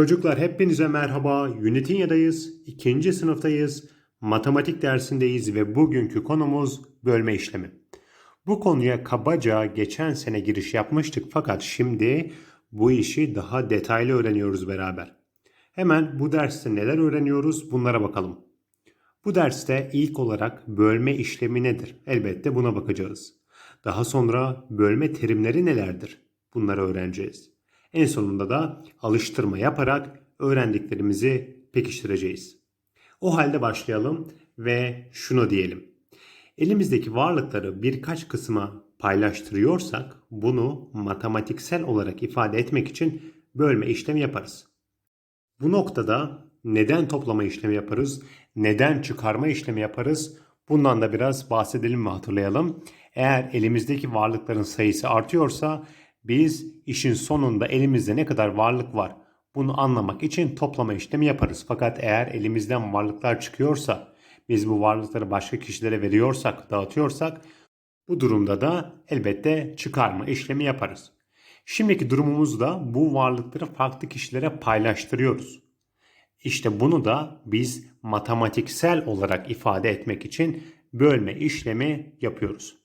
Çocuklar hepinize merhaba. Unitinya'dayız. ikinci sınıftayız. Matematik dersindeyiz ve bugünkü konumuz bölme işlemi. Bu konuya kabaca geçen sene giriş yapmıştık fakat şimdi bu işi daha detaylı öğreniyoruz beraber. Hemen bu derste neler öğreniyoruz bunlara bakalım. Bu derste ilk olarak bölme işlemi nedir? Elbette buna bakacağız. Daha sonra bölme terimleri nelerdir? Bunları öğreneceğiz. En sonunda da alıştırma yaparak öğrendiklerimizi pekiştireceğiz. O halde başlayalım ve şunu diyelim. Elimizdeki varlıkları birkaç kısma paylaştırıyorsak bunu matematiksel olarak ifade etmek için bölme işlemi yaparız. Bu noktada neden toplama işlemi yaparız, neden çıkarma işlemi yaparız bundan da biraz bahsedelim ve hatırlayalım. Eğer elimizdeki varlıkların sayısı artıyorsa biz işin sonunda elimizde ne kadar varlık var bunu anlamak için toplama işlemi yaparız. Fakat eğer elimizden varlıklar çıkıyorsa, biz bu varlıkları başka kişilere veriyorsak, dağıtıyorsak bu durumda da elbette çıkarma işlemi yaparız. Şimdiki durumumuzda bu varlıkları farklı kişilere paylaştırıyoruz. İşte bunu da biz matematiksel olarak ifade etmek için bölme işlemi yapıyoruz.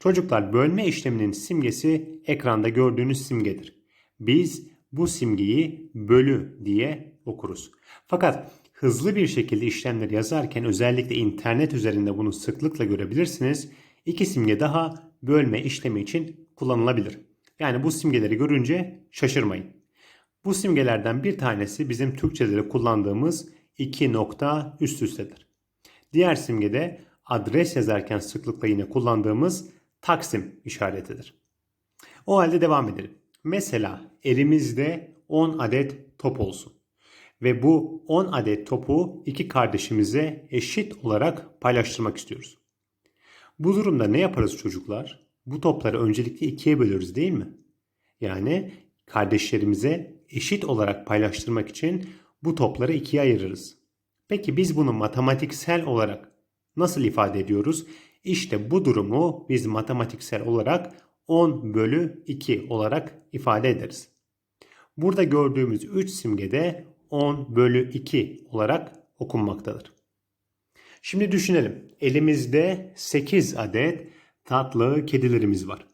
Çocuklar bölme işleminin simgesi ekranda gördüğünüz simgedir. Biz bu simgeyi bölü diye okuruz. Fakat hızlı bir şekilde işlemleri yazarken özellikle internet üzerinde bunu sıklıkla görebilirsiniz. İki simge daha bölme işlemi için kullanılabilir. Yani bu simgeleri görünce şaşırmayın. Bu simgelerden bir tanesi bizim Türkçe'de de kullandığımız iki nokta üst üstedir. Diğer simge de adres yazarken sıklıkla yine kullandığımız taksim işaretidir. O halde devam edelim. Mesela elimizde 10 adet top olsun. Ve bu 10 adet topu iki kardeşimize eşit olarak paylaştırmak istiyoruz. Bu durumda ne yaparız çocuklar? Bu topları öncelikle ikiye bölürüz değil mi? Yani kardeşlerimize eşit olarak paylaştırmak için bu topları ikiye ayırırız. Peki biz bunu matematiksel olarak nasıl ifade ediyoruz? İşte bu durumu biz matematiksel olarak 10 bölü 2 olarak ifade ederiz. Burada gördüğümüz 3 simgede 10 bölü 2 olarak okunmaktadır. Şimdi düşünelim. Elimizde 8 adet tatlı kedilerimiz var.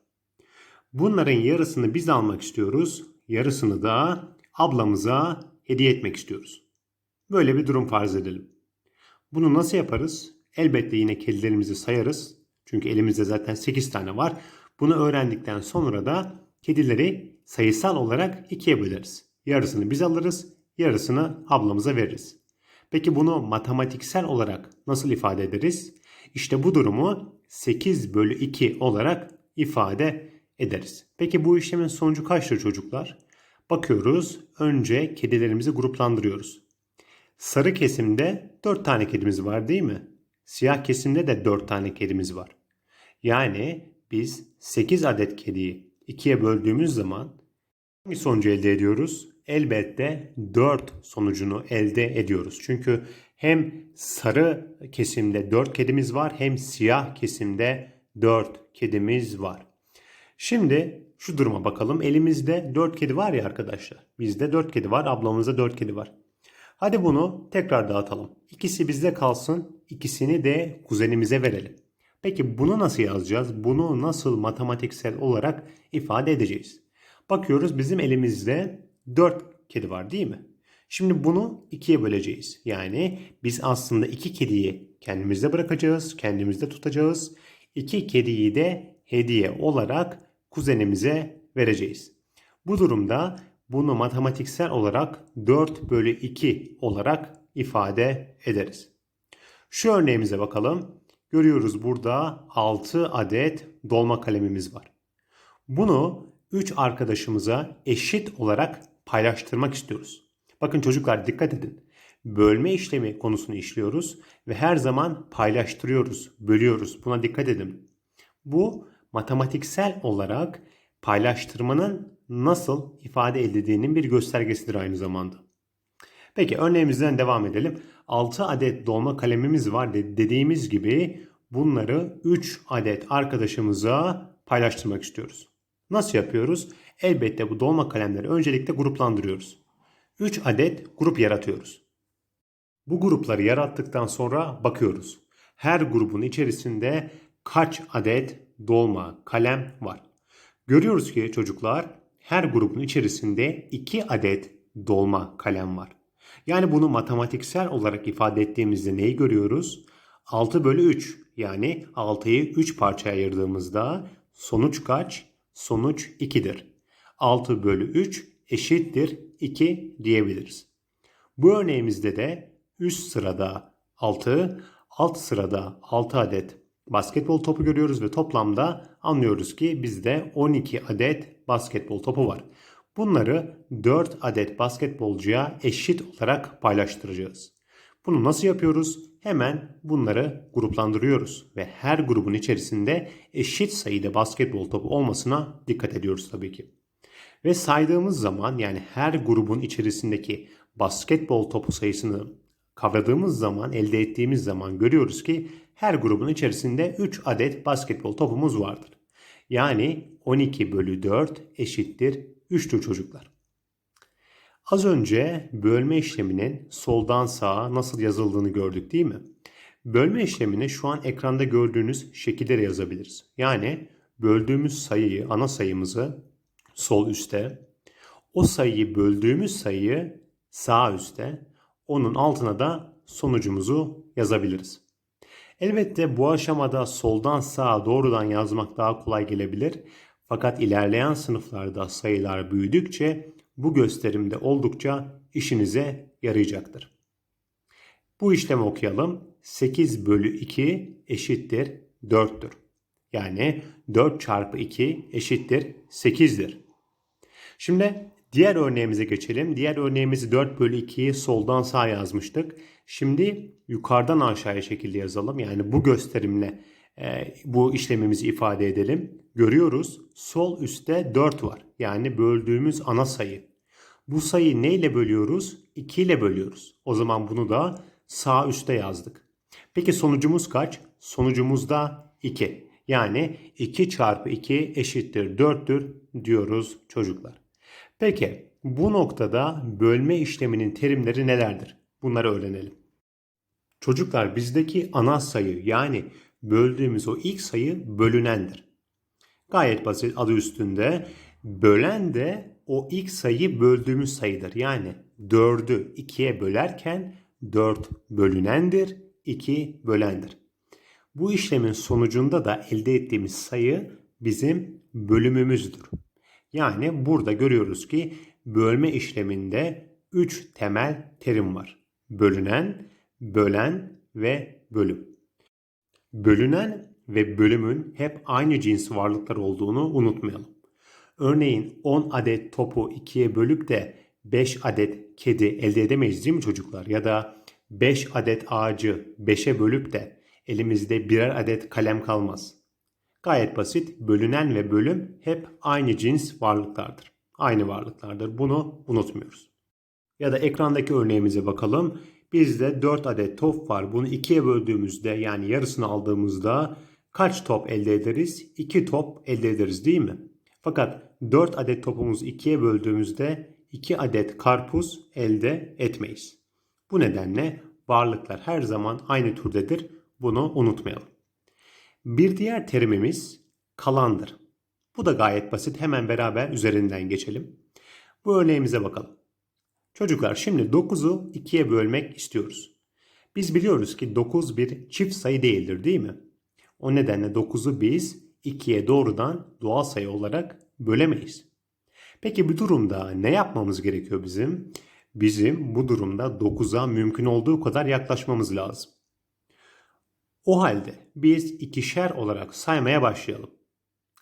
Bunların yarısını biz almak istiyoruz. Yarısını da ablamıza hediye etmek istiyoruz. Böyle bir durum farz edelim. Bunu nasıl yaparız? Elbette yine kedilerimizi sayarız. Çünkü elimizde zaten 8 tane var. Bunu öğrendikten sonra da kedileri sayısal olarak ikiye böleriz. Yarısını biz alırız, yarısını ablamıza veririz. Peki bunu matematiksel olarak nasıl ifade ederiz? İşte bu durumu 8 bölü 2 olarak ifade ederiz. Peki bu işlemin sonucu kaçtır çocuklar? Bakıyoruz. Önce kedilerimizi gruplandırıyoruz. Sarı kesimde 4 tane kedimiz var değil mi? Siyah kesimde de 4 tane kedimiz var. Yani biz 8 adet kediyi ikiye böldüğümüz zaman hangi sonucu elde ediyoruz? Elbette 4 sonucunu elde ediyoruz. Çünkü hem sarı kesimde 4 kedimiz var hem siyah kesimde 4 kedimiz var. Şimdi şu duruma bakalım. Elimizde 4 kedi var ya arkadaşlar. Bizde 4 kedi var, ablamızda 4 kedi var. Hadi bunu tekrar dağıtalım. İkisi bizde kalsın, ikisini de kuzenimize verelim. Peki bunu nasıl yazacağız? Bunu nasıl matematiksel olarak ifade edeceğiz? Bakıyoruz bizim elimizde 4 kedi var değil mi? Şimdi bunu ikiye böleceğiz. Yani biz aslında iki kediyi kendimizde bırakacağız, kendimizde tutacağız. İki kediyi de hediye olarak kuzenimize vereceğiz. Bu durumda bunu matematiksel olarak 4 bölü 2 olarak ifade ederiz. Şu örneğimize bakalım. Görüyoruz burada 6 adet dolma kalemimiz var. Bunu 3 arkadaşımıza eşit olarak paylaştırmak istiyoruz. Bakın çocuklar dikkat edin. Bölme işlemi konusunu işliyoruz ve her zaman paylaştırıyoruz, bölüyoruz. Buna dikkat edin. Bu matematiksel olarak paylaştırmanın nasıl ifade edildiğinin bir göstergesidir aynı zamanda. Peki örneğimizden devam edelim. 6 adet dolma kalemimiz var dediğimiz gibi bunları 3 adet arkadaşımıza paylaştırmak istiyoruz. Nasıl yapıyoruz? Elbette bu dolma kalemleri öncelikle gruplandırıyoruz. 3 adet grup yaratıyoruz. Bu grupları yarattıktan sonra bakıyoruz. Her grubun içerisinde kaç adet dolma kalem var. Görüyoruz ki çocuklar her grubun içerisinde 2 adet dolma kalem var. Yani bunu matematiksel olarak ifade ettiğimizde neyi görüyoruz? 6 bölü 3 yani 6'yı 3 parçaya ayırdığımızda sonuç kaç? Sonuç 2'dir. 6 bölü 3 eşittir 2 diyebiliriz. Bu örneğimizde de üst sırada 6, alt sırada 6 adet basketbol topu görüyoruz ve toplamda anlıyoruz ki bizde 12 adet basketbol topu var. Bunları 4 adet basketbolcuya eşit olarak paylaştıracağız. Bunu nasıl yapıyoruz? Hemen bunları gruplandırıyoruz ve her grubun içerisinde eşit sayıda basketbol topu olmasına dikkat ediyoruz tabii ki. Ve saydığımız zaman yani her grubun içerisindeki basketbol topu sayısını kavradığımız zaman, elde ettiğimiz zaman görüyoruz ki her grubun içerisinde 3 adet basketbol topumuz vardır. Yani 12 bölü 4 eşittir 3'tür çocuklar. Az önce bölme işleminin soldan sağa nasıl yazıldığını gördük değil mi? Bölme işlemini şu an ekranda gördüğünüz şekilde de yazabiliriz. Yani böldüğümüz sayıyı, ana sayımızı sol üstte, o sayıyı böldüğümüz sayıyı sağ üstte, onun altına da sonucumuzu yazabiliriz. Elbette bu aşamada soldan sağa doğrudan yazmak daha kolay gelebilir. Fakat ilerleyen sınıflarda sayılar büyüdükçe bu gösterimde oldukça işinize yarayacaktır. Bu işlemi okuyalım. 8 bölü 2 eşittir 4'tür. Yani 4 çarpı 2 eşittir 8'dir. Şimdi diğer örneğimize geçelim. Diğer örneğimizi 4 bölü 2'yi soldan sağa yazmıştık. Şimdi yukarıdan aşağıya şekilde yazalım. Yani bu gösterimle e, bu işlemimizi ifade edelim. Görüyoruz sol üstte 4 var. Yani böldüğümüz ana sayı. Bu sayıyı ne ile bölüyoruz? 2 ile bölüyoruz. O zaman bunu da sağ üstte yazdık. Peki sonucumuz kaç? Sonucumuz da 2. Yani 2 çarpı 2 eşittir 4'tür diyoruz çocuklar. Peki bu noktada bölme işleminin terimleri nelerdir? Bunları öğrenelim. Çocuklar bizdeki ana sayı yani böldüğümüz o ilk sayı bölünendir. Gayet basit adı üstünde. Bölen de o ilk sayı böldüğümüz sayıdır. Yani 4'ü 2'ye bölerken 4 bölünendir, 2 bölendir. Bu işlemin sonucunda da elde ettiğimiz sayı bizim bölümümüzdür. Yani burada görüyoruz ki bölme işleminde 3 temel terim var. Bölünen, bölen ve bölüm. Bölünen ve bölümün hep aynı cins varlıklar olduğunu unutmayalım. Örneğin 10 adet topu ikiye bölüp de 5 adet kedi elde edemeyiz değil mi çocuklar? Ya da 5 adet ağacı 5'e bölüp de elimizde birer adet kalem kalmaz. Gayet basit. Bölünen ve bölüm hep aynı cins varlıklardır. Aynı varlıklardır. Bunu unutmuyoruz. Ya da ekrandaki örneğimize bakalım. Bizde 4 adet top var. Bunu ikiye böldüğümüzde yani yarısını aldığımızda kaç top elde ederiz? 2 top elde ederiz değil mi? Fakat 4 adet topumuzu ikiye böldüğümüzde 2 adet karpuz elde etmeyiz. Bu nedenle varlıklar her zaman aynı türdedir. Bunu unutmayalım. Bir diğer terimimiz kalandır. Bu da gayet basit. Hemen beraber üzerinden geçelim. Bu örneğimize bakalım. Çocuklar şimdi 9'u 2'ye bölmek istiyoruz. Biz biliyoruz ki 9 bir çift sayı değildir değil mi? O nedenle 9'u biz 2'ye doğrudan doğal sayı olarak bölemeyiz. Peki bu durumda ne yapmamız gerekiyor bizim? Bizim bu durumda 9'a mümkün olduğu kadar yaklaşmamız lazım. O halde biz ikişer olarak saymaya başlayalım.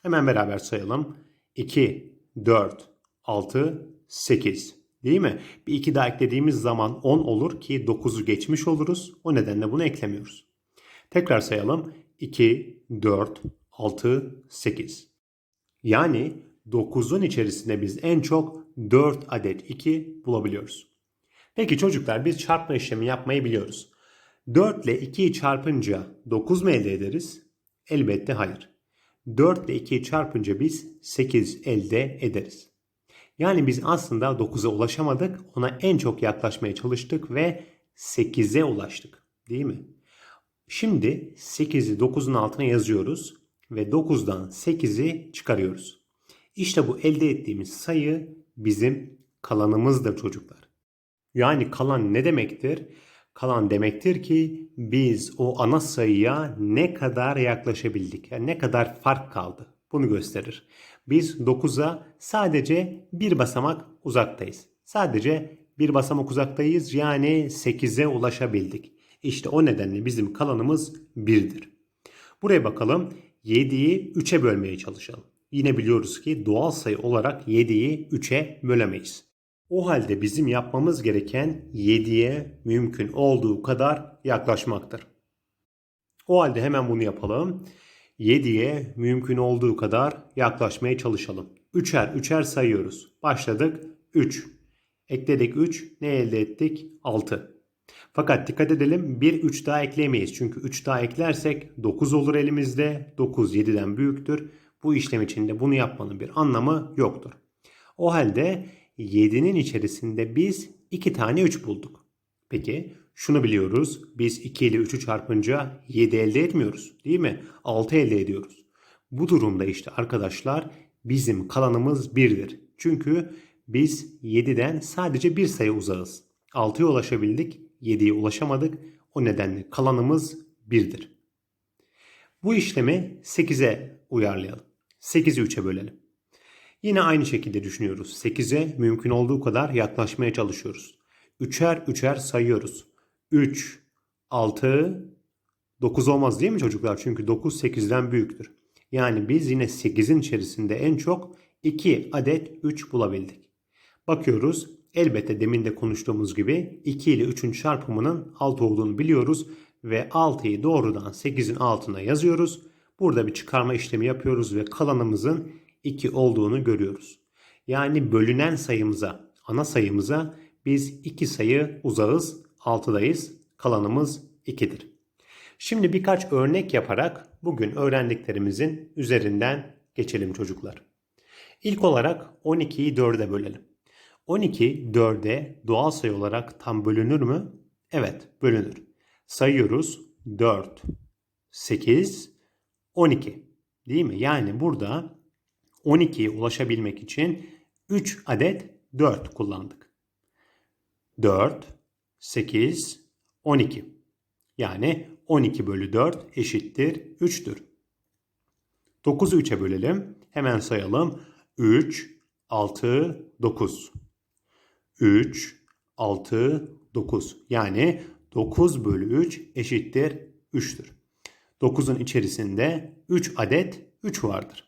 Hemen beraber sayalım. 2, 4, 6, 8. Değil mi? Bir 2 daha eklediğimiz zaman 10 olur ki 9'u geçmiş oluruz. O nedenle bunu eklemiyoruz. Tekrar sayalım. 2, 4, 6, 8. Yani 9'un içerisinde biz en çok 4 adet 2 bulabiliyoruz. Peki çocuklar biz çarpma işlemi yapmayı biliyoruz. 4 ile 2'yi çarpınca 9 mu elde ederiz? Elbette hayır. 4 ile 2'yi çarpınca biz 8 elde ederiz. Yani biz aslında 9'a ulaşamadık. Ona en çok yaklaşmaya çalıştık ve 8'e ulaştık. Değil mi? Şimdi 8'i 9'un altına yazıyoruz ve 9'dan 8'i çıkarıyoruz. İşte bu elde ettiğimiz sayı bizim kalanımızdır çocuklar. Yani kalan ne demektir? Kalan demektir ki biz o ana sayıya ne kadar yaklaşabildik? Yani ne kadar fark kaldı? Bunu gösterir. Biz 9'a sadece bir basamak uzaktayız. Sadece bir basamak uzaktayız yani 8'e ulaşabildik. İşte o nedenle bizim kalanımız 1'dir. Buraya bakalım. 7'yi 3'e bölmeye çalışalım. Yine biliyoruz ki doğal sayı olarak 7'yi 3'e bölemeyiz. O halde bizim yapmamız gereken 7'ye mümkün olduğu kadar yaklaşmaktır. O halde hemen bunu yapalım. 7'ye mümkün olduğu kadar yaklaşmaya çalışalım. Üçer üçer sayıyoruz. Başladık 3. Ekledik 3. Ne elde ettik? 6. Fakat dikkat edelim bir 3 daha ekleyemeyiz. Çünkü 3 daha eklersek 9 olur elimizde. 9 7'den büyüktür. Bu işlem içinde bunu yapmanın bir anlamı yoktur. O halde 7'nin içerisinde biz 2 tane 3 bulduk. Peki şunu biliyoruz. Biz 2 ile 3'ü çarpınca 7 elde etmiyoruz. Değil mi? 6 elde ediyoruz. Bu durumda işte arkadaşlar bizim kalanımız 1'dir. Çünkü biz 7'den sadece bir sayı uzağız. 6'ya ulaşabildik, 7'ye ulaşamadık. O nedenle kalanımız 1'dir. Bu işlemi 8'e uyarlayalım. 8'i 3'e bölelim. Yine aynı şekilde düşünüyoruz. 8'e mümkün olduğu kadar yaklaşmaya çalışıyoruz. Üçer üçer sayıyoruz. 3, 6, 9 olmaz değil mi çocuklar? Çünkü 9 8'den büyüktür. Yani biz yine 8'in içerisinde en çok 2 adet 3 bulabildik. Bakıyoruz. Elbette demin de konuştuğumuz gibi 2 ile 3'ün çarpımının 6 olduğunu biliyoruz ve 6'yı doğrudan 8'in altına yazıyoruz. Burada bir çıkarma işlemi yapıyoruz ve kalanımızın 2 olduğunu görüyoruz. Yani bölünen sayımıza, ana sayımıza biz 2 sayı uzağız, 6'dayız. Kalanımız 2'dir. Şimdi birkaç örnek yaparak bugün öğrendiklerimizin üzerinden geçelim çocuklar. İlk olarak 12'yi 4'e bölelim. 12 4'e doğal sayı olarak tam bölünür mü? Evet, bölünür. Sayıyoruz 4, 8, 12. Değil mi? Yani burada 12'ye ulaşabilmek için 3 adet 4 kullandık. 4, 8, 12. Yani 12 bölü 4 eşittir 3'tür. 9'u 3'e bölelim. Hemen sayalım. 3, 6, 9. 3, 6, 9. Yani 9 bölü 3 eşittir 3'tür. 9'un içerisinde 3 adet 3 vardır.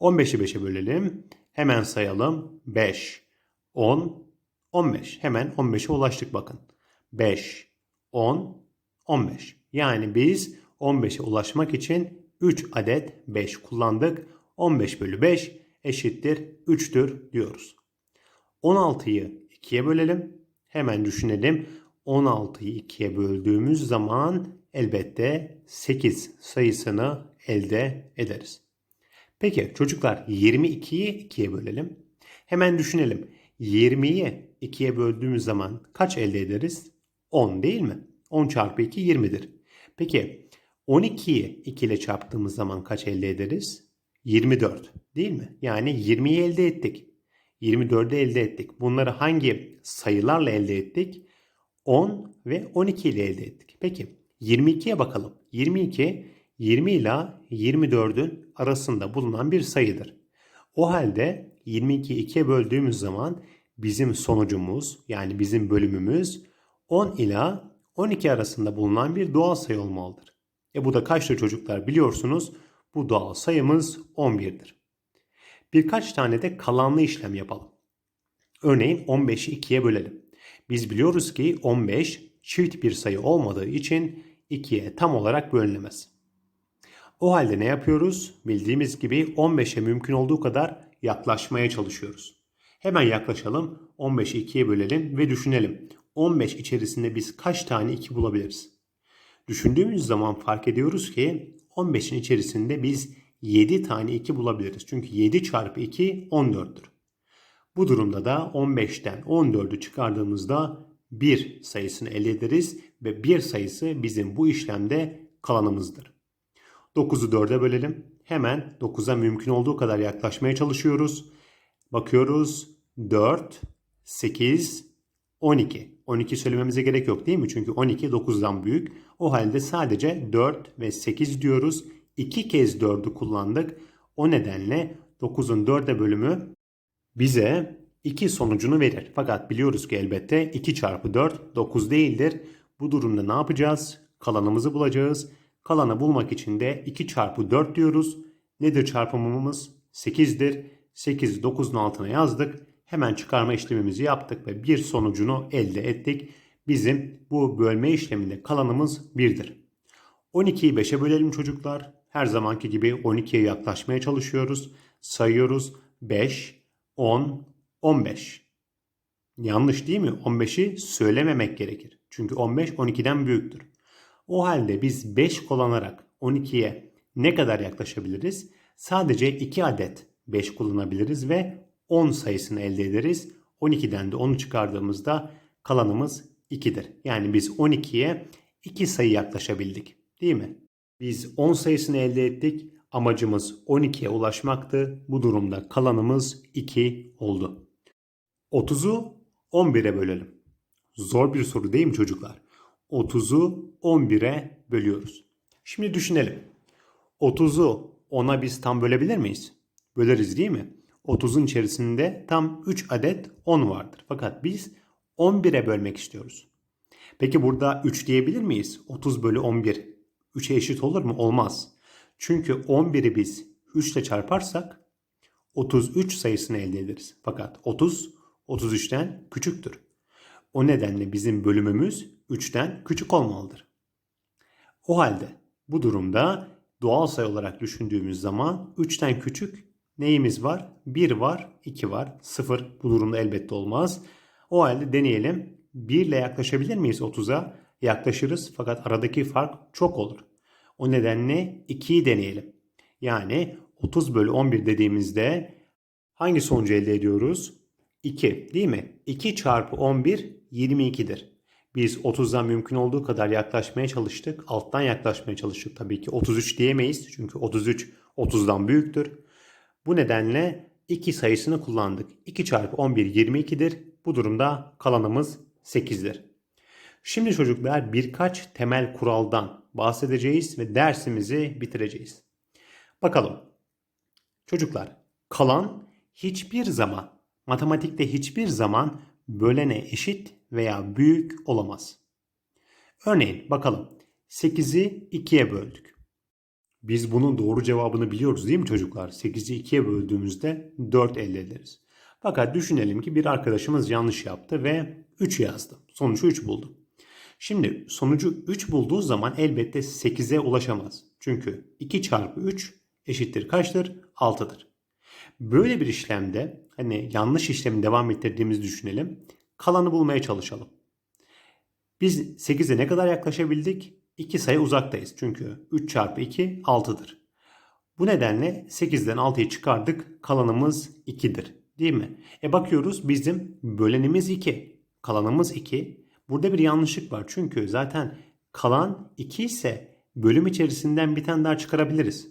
15'i 5'e bölelim. Hemen sayalım. 5, 10, 15. Hemen 15'e ulaştık bakın. 5, 10, 15. Yani biz 15'e ulaşmak için 3 adet 5 kullandık. 15 bölü 5 eşittir 3'tür diyoruz. 16'yı 2'ye bölelim. Hemen düşünelim. 16'yı 2'ye böldüğümüz zaman elbette 8 sayısını elde ederiz. Peki çocuklar 22'yi 2'ye bölelim. Hemen düşünelim. 20'yi 2'ye böldüğümüz zaman kaç elde ederiz? 10 değil mi? 10 çarpı 2 20'dir. Peki 12'yi 2 ile çarptığımız zaman kaç elde ederiz? 24 değil mi? Yani 20'yi elde ettik. 24'ü elde ettik. Bunları hangi sayılarla elde ettik? 10 ve 12 ile elde ettik. Peki 22'ye bakalım. 22 20 ile 24'ün arasında bulunan bir sayıdır. O halde 22'yi 2'ye böldüğümüz zaman bizim sonucumuz yani bizim bölümümüz 10 ila 12 arasında bulunan bir doğal sayı olmalıdır. E bu da kaçtır çocuklar biliyorsunuz? Bu doğal sayımız 11'dir. Birkaç tane de kalanlı işlem yapalım. Örneğin 15'i 2'ye bölelim. Biz biliyoruz ki 15 çift bir sayı olmadığı için 2'ye tam olarak bölünemez. O halde ne yapıyoruz? Bildiğimiz gibi 15'e mümkün olduğu kadar yaklaşmaya çalışıyoruz. Hemen yaklaşalım. 15'i 2'ye bölelim ve düşünelim. 15 içerisinde biz kaç tane 2 bulabiliriz? Düşündüğümüz zaman fark ediyoruz ki 15'in içerisinde biz 7 tane 2 bulabiliriz. Çünkü 7 çarpı 2 14'tür. Bu durumda da 15'ten 14'ü çıkardığımızda 1 sayısını elde ederiz ve 1 sayısı bizim bu işlemde kalanımızdır. 9'u 4'e bölelim. Hemen 9'a mümkün olduğu kadar yaklaşmaya çalışıyoruz. Bakıyoruz 4, 8, 12. 12 söylememize gerek yok değil mi? Çünkü 12 9'dan büyük. O halde sadece 4 ve 8 diyoruz. 2 kez 4'ü kullandık. O nedenle 9'un 4'e bölümü bize 2 sonucunu verir. Fakat biliyoruz ki elbette 2 çarpı 4 9 değildir. Bu durumda ne yapacağız? Kalanımızı bulacağız. Kalanı bulmak için de 2 çarpı 4 diyoruz. Nedir çarpımımız? 8'dir. 8'i 9'un altına yazdık. Hemen çıkarma işlemimizi yaptık ve bir sonucunu elde ettik. Bizim bu bölme işleminde kalanımız 1'dir. 12'yi 5'e bölelim çocuklar. Her zamanki gibi 12'ye yaklaşmaya çalışıyoruz. Sayıyoruz. 5, 10, 15. Yanlış değil mi? 15'i söylememek gerekir. Çünkü 15 12'den büyüktür. O halde biz 5 kullanarak 12'ye ne kadar yaklaşabiliriz? Sadece 2 adet 5 kullanabiliriz ve 10 sayısını elde ederiz. 12'den de 10'u çıkardığımızda kalanımız 2'dir. Yani biz 12'ye 2 sayı yaklaşabildik. Değil mi? Biz 10 sayısını elde ettik. Amacımız 12'ye ulaşmaktı. Bu durumda kalanımız 2 oldu. 30'u 11'e bölelim. Zor bir soru değil mi çocuklar? 30'u 11'e bölüyoruz. Şimdi düşünelim. 30'u 10'a biz tam bölebilir miyiz? Böleriz değil mi? 30'un içerisinde tam 3 adet 10 vardır. Fakat biz 11'e bölmek istiyoruz. Peki burada 3 diyebilir miyiz? 30 bölü 11 3'e eşit olur mu? Olmaz. Çünkü 11'i biz 3 ile çarparsak 33 sayısını elde ederiz. Fakat 30 33'ten küçüktür. O nedenle bizim bölümümüz 3'ten küçük olmalıdır. O halde bu durumda doğal sayı olarak düşündüğümüz zaman 3'ten küçük neyimiz var? 1 var, 2 var, 0 bu durumda elbette olmaz. O halde deneyelim. 1 ile yaklaşabilir miyiz 30'a? Yaklaşırız fakat aradaki fark çok olur. O nedenle 2'yi deneyelim. Yani 30 bölü 11 dediğimizde hangi sonucu elde ediyoruz? 2 değil mi? 2 çarpı 11 22'dir. Biz 30'dan mümkün olduğu kadar yaklaşmaya çalıştık. Alttan yaklaşmaya çalıştık tabii ki. 33 diyemeyiz çünkü 33 30'dan büyüktür. Bu nedenle 2 sayısını kullandık. 2 çarpı 11 22'dir. Bu durumda kalanımız 8'dir. Şimdi çocuklar birkaç temel kuraldan bahsedeceğiz ve dersimizi bitireceğiz. Bakalım. Çocuklar, kalan hiçbir zaman, matematikte hiçbir zaman bölene eşit veya büyük olamaz. Örneğin bakalım 8'i 2'ye böldük. Biz bunun doğru cevabını biliyoruz değil mi çocuklar? 8'i 2'ye böldüğümüzde 4 elde ederiz. Fakat düşünelim ki bir arkadaşımız yanlış yaptı ve 3 yazdı. Sonucu 3 buldu. Şimdi sonucu 3 bulduğu zaman elbette 8'e ulaşamaz. Çünkü 2 çarpı 3 eşittir kaçtır? 6'dır. Böyle bir işlemde hani yanlış işlemi devam ettirdiğimizi düşünelim. Kalanı bulmaya çalışalım. Biz 8'e ne kadar yaklaşabildik? 2 sayı uzaktayız. Çünkü 3 çarpı 2 6'dır. Bu nedenle 8'den 6'yı çıkardık. Kalanımız 2'dir. Değil mi? E bakıyoruz bizim bölenimiz 2. Kalanımız 2. Burada bir yanlışlık var. Çünkü zaten kalan 2 ise bölüm içerisinden bir tane daha çıkarabiliriz.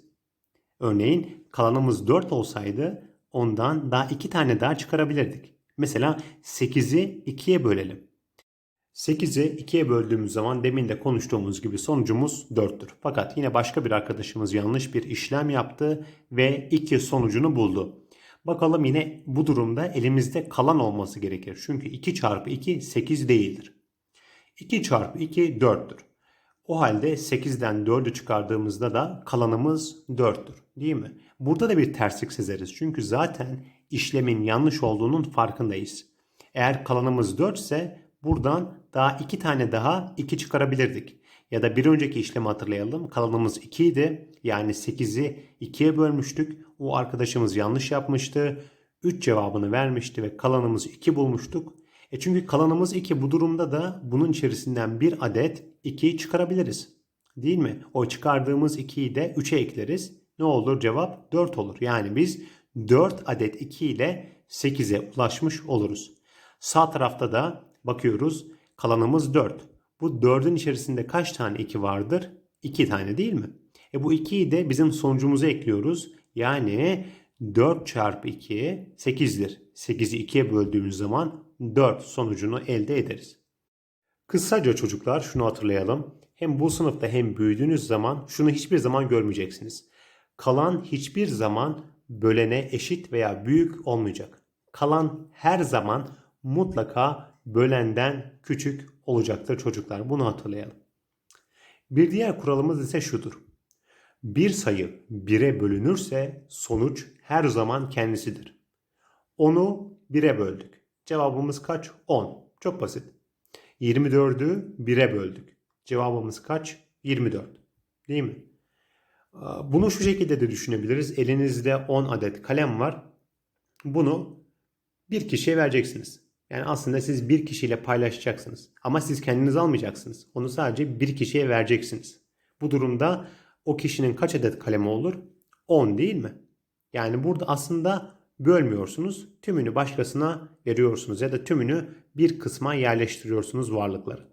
Örneğin kalanımız 4 olsaydı ondan daha 2 tane daha çıkarabilirdik. Mesela 8'i 2'ye bölelim. 8'i 2'ye böldüğümüz zaman demin de konuştuğumuz gibi sonucumuz 4'tür. Fakat yine başka bir arkadaşımız yanlış bir işlem yaptı ve 2 sonucunu buldu. Bakalım yine bu durumda elimizde kalan olması gerekir. Çünkü 2 çarpı 2 8 değildir. 2 çarpı 2 4'tür. O halde 8'den 4'ü çıkardığımızda da kalanımız 4'tür. Değil mi? Burada da bir terslik sezeriz. Çünkü zaten işlemin yanlış olduğunun farkındayız. Eğer kalanımız 4 ise buradan daha 2 tane daha 2 çıkarabilirdik. Ya da bir önceki işlemi hatırlayalım. Kalanımız 2 idi. Yani 8'i 2'ye bölmüştük. O arkadaşımız yanlış yapmıştı. 3 cevabını vermişti ve kalanımız 2 bulmuştuk. E çünkü kalanımız 2 bu durumda da bunun içerisinden bir adet 2 çıkarabiliriz. Değil mi? O çıkardığımız 2'yi de 3'e ekleriz. Ne olur cevap 4 olur. Yani biz 4 adet 2 ile 8'e ulaşmış oluruz. Sağ tarafta da bakıyoruz kalanımız 4. Bu 4'ün içerisinde kaç tane 2 vardır? 2 tane değil mi? E bu 2'yi de bizim sonucumuza ekliyoruz. Yani 4 çarpı 2 8'dir. 8'i 2'ye böldüğümüz zaman 4 sonucunu elde ederiz. Kısaca çocuklar şunu hatırlayalım. Hem bu sınıfta hem büyüdüğünüz zaman şunu hiçbir zaman görmeyeceksiniz. Kalan hiçbir zaman bölene eşit veya büyük olmayacak. Kalan her zaman mutlaka bölenden küçük olacaktır çocuklar. Bunu hatırlayalım. Bir diğer kuralımız ise şudur. Bir sayı 1'e bölünürse sonuç her zaman kendisidir. Onu 1'e böldük. Cevabımız kaç? 10. Çok basit. 24'ü 1'e böldük. Cevabımız kaç? 24. Değil mi? Bunu şu şekilde de düşünebiliriz. Elinizde 10 adet kalem var. Bunu bir kişiye vereceksiniz. Yani aslında siz bir kişiyle paylaşacaksınız. Ama siz kendiniz almayacaksınız. Onu sadece bir kişiye vereceksiniz. Bu durumda o kişinin kaç adet kalemi olur? 10 değil mi? Yani burada aslında bölmüyorsunuz. Tümünü başkasına veriyorsunuz ya da tümünü bir kısma yerleştiriyorsunuz varlıkların.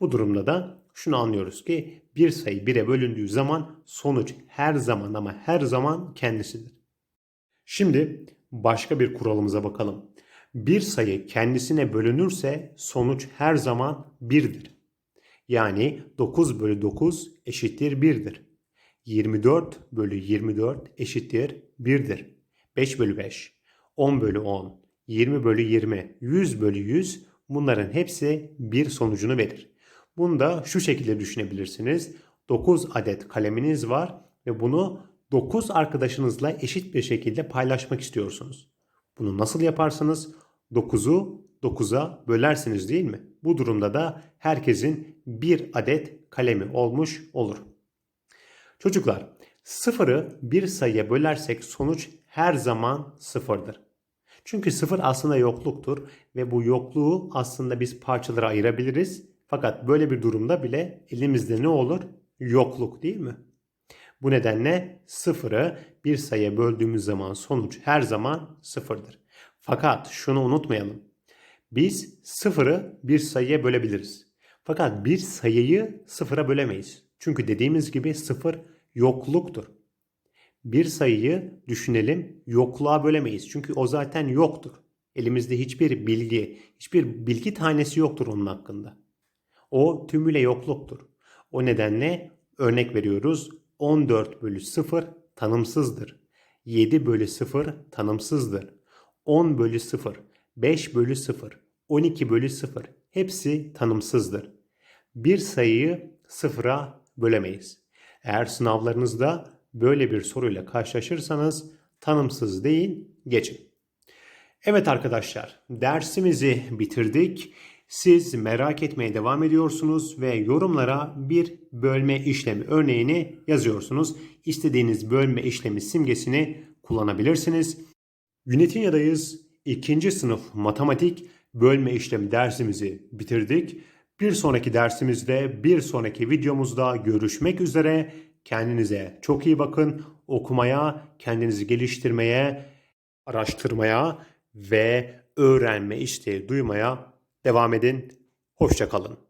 Bu durumda da şunu anlıyoruz ki bir sayı 1'e bölündüğü zaman sonuç her zaman ama her zaman kendisidir. Şimdi başka bir kuralımıza bakalım. Bir sayı kendisine bölünürse sonuç her zaman 1'dir. Yani 9 bölü 9 eşittir 1'dir. 24 bölü 24 eşittir 1'dir. 5 bölü 5, 10 bölü 10, 20 bölü 20, 100 bölü 100 bunların hepsi bir sonucunu verir. Bunu da şu şekilde düşünebilirsiniz. 9 adet kaleminiz var ve bunu 9 arkadaşınızla eşit bir şekilde paylaşmak istiyorsunuz. Bunu nasıl yaparsınız? 9'u 9'a bölersiniz değil mi? Bu durumda da herkesin bir adet kalemi olmuş olur. Çocuklar, sıfırı bir sayıya bölersek sonuç her zaman sıfırdır. Çünkü sıfır aslında yokluktur ve bu yokluğu aslında biz parçalara ayırabiliriz. Fakat böyle bir durumda bile elimizde ne olur? Yokluk değil mi? Bu nedenle sıfırı bir sayıya böldüğümüz zaman sonuç her zaman sıfırdır. Fakat şunu unutmayalım. Biz sıfırı bir sayıya bölebiliriz. Fakat bir sayıyı sıfıra bölemeyiz. Çünkü dediğimiz gibi sıfır yokluktur. Bir sayıyı düşünelim yokluğa bölemeyiz. Çünkü o zaten yoktur. Elimizde hiçbir bilgi, hiçbir bilgi tanesi yoktur onun hakkında. O tümüyle yokluktur. O nedenle örnek veriyoruz. 14 bölü 0 tanımsızdır. 7 bölü 0 tanımsızdır. 10 bölü 0, 5 bölü 0, 12 bölü 0 hepsi tanımsızdır. Bir sayıyı sıfıra bölemeyiz. Eğer sınavlarınızda böyle bir soruyla karşılaşırsanız tanımsız değil geçin. Evet arkadaşlar dersimizi bitirdik. Siz merak etmeye devam ediyorsunuz ve yorumlara bir bölme işlemi örneğini yazıyorsunuz. İstediğiniz bölme işlemi simgesini kullanabilirsiniz. Unitinya'dayız. İkinci sınıf matematik bölme işlemi dersimizi bitirdik. Bir sonraki dersimizde, bir sonraki videomuzda görüşmek üzere. Kendinize çok iyi bakın. Okumaya, kendinizi geliştirmeye, araştırmaya ve öğrenme isteği duymaya devam edin. Hoşçakalın.